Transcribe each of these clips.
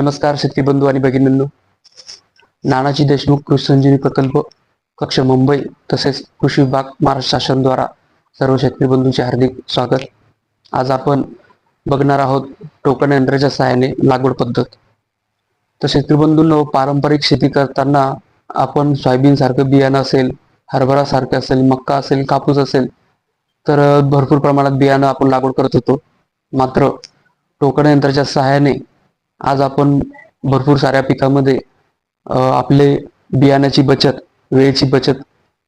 नमस्कार शेतकरी बंधू आणि भगिनींनो. नानाजी देशमुख कृषी संजीवनी प्रकल्प कक्ष मुंबई तसेच कृषी विभाग महाराष्ट्र शासनद्वारा सर्व शेतकरी बंधूंचे हार्दिक स्वागत. आज आपण बघणार आहोत टोकन यंत्राच्या सहाय्याने लागवड पद्धत. तर शेतकरी बंधूंनो पारंपरिक शेती करताना आपण सोयाबीन सारखं बियाणं असेल हरभरा सारखं असेल मक्का असेल कापूस असेल तर भरपूर प्रमाणात बियाणं आपण लागवड करत होतो. मात्र टोकन यंत्राच्या सहाय्याने आज आपण भरपूर साऱ्या पिकामध्ये आपले बियाण्याची बचत वेळेची बचत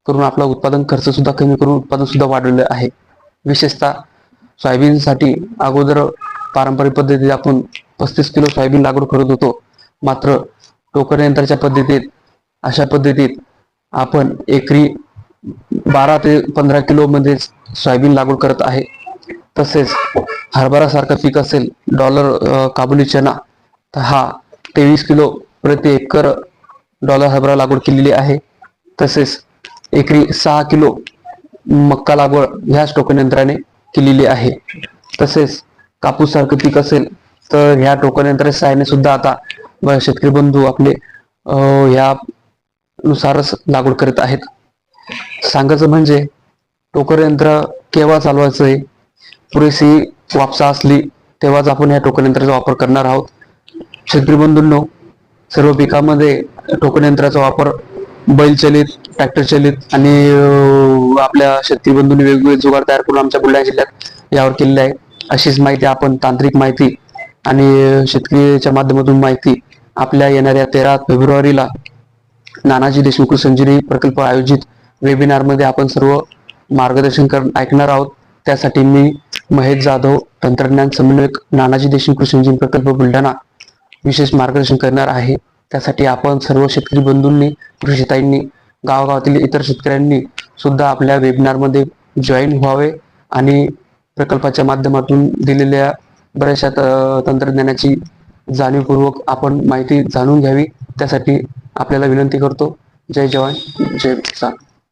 करून आपला उत्पादन खर्च सुद्धा कमी करून उत्पादन सुद्धा वाढवलं आहे. विशेषतः सोयाबीनसाठी अगोदर पारंपरिक पद्धतीत आपण पस्तीस किलो सोयाबीन लागवड करत होतो. मात्र टोकन यंत्राच्या पद्धतीत अशा पद्धतीत आपण एकरी बारा ते पंधरा किलो मध्ये सोयाबीन लागवड करत आहे. तसेच हरभरा सारखं पीक असेल डॉलर काबुली चना हा तेवीस किलो प्रति एकर डॉलर हरभरा लागवड केलेली आहे. तसेच एकरी सहा किलो मक्का लागवड ह्याच टोकन यंत्राने केलेली आहे. तसेच कापूस सारखं पीक असेल तर ह्या टोकन यंत्राच्या सहाय्याने सुद्धा आता शेतकरी बंधू आपले ह्या नुसारच लागवड करत आहेत. सांगायचं म्हणजे टोकर यंत्र केव्हा चालवायचं आहे पुरेशी वापसा असली तेव्हाच आपण या टोकन यंत्राचा वापर करणार आहोत. शेतकरी बंधूंनो सर्व पिकामध्ये टोकन यंत्राचा वापर बैल चलित ट्रॅक्टर चलित आणि आपल्या शेतकरी बंधूंनी वेगवेगळे जुगार तयार करून आमच्या बुलढाणा जिल्ह्यात यावर केलेले आहे. अशीच माहिती आपण तांत्रिक माहिती आणि शेतकरीच्या माध्यमातून माहिती आपल्या येणाऱ्या तेरा फेब्रुवारीला नानाजी देशमुख संजीवनी प्रकल्प आयोजित वेबिनारमध्ये आपण सर्व मार्गदर्शन कर ऐकणार आहोत. त्यासाठी मी महेश जाधव तंत्रज्ञान समन्वयक नानाजी देशमुख संजीवनी प्रकल्प बुलढाणा विशेष मार्गदर्शन करणार आहे. त्यासाठी आपण सर्व शेतकरी बंधूंनी कृषीताईंनी गावागावातील इतर शेतकऱ्यांनी सुद्धा आपल्या वेबिनारमध्ये जॉईन व्हावे आणि प्रकल्पाच्या माध्यमातून दिलेल्या बऱ्याचशा तंत्रज्ञानाची जाणीवपूर्वक आपण माहिती जाणून घ्यावी. त्यासाठी आपल्याला विनंती करतो. जय जवान जय किसान.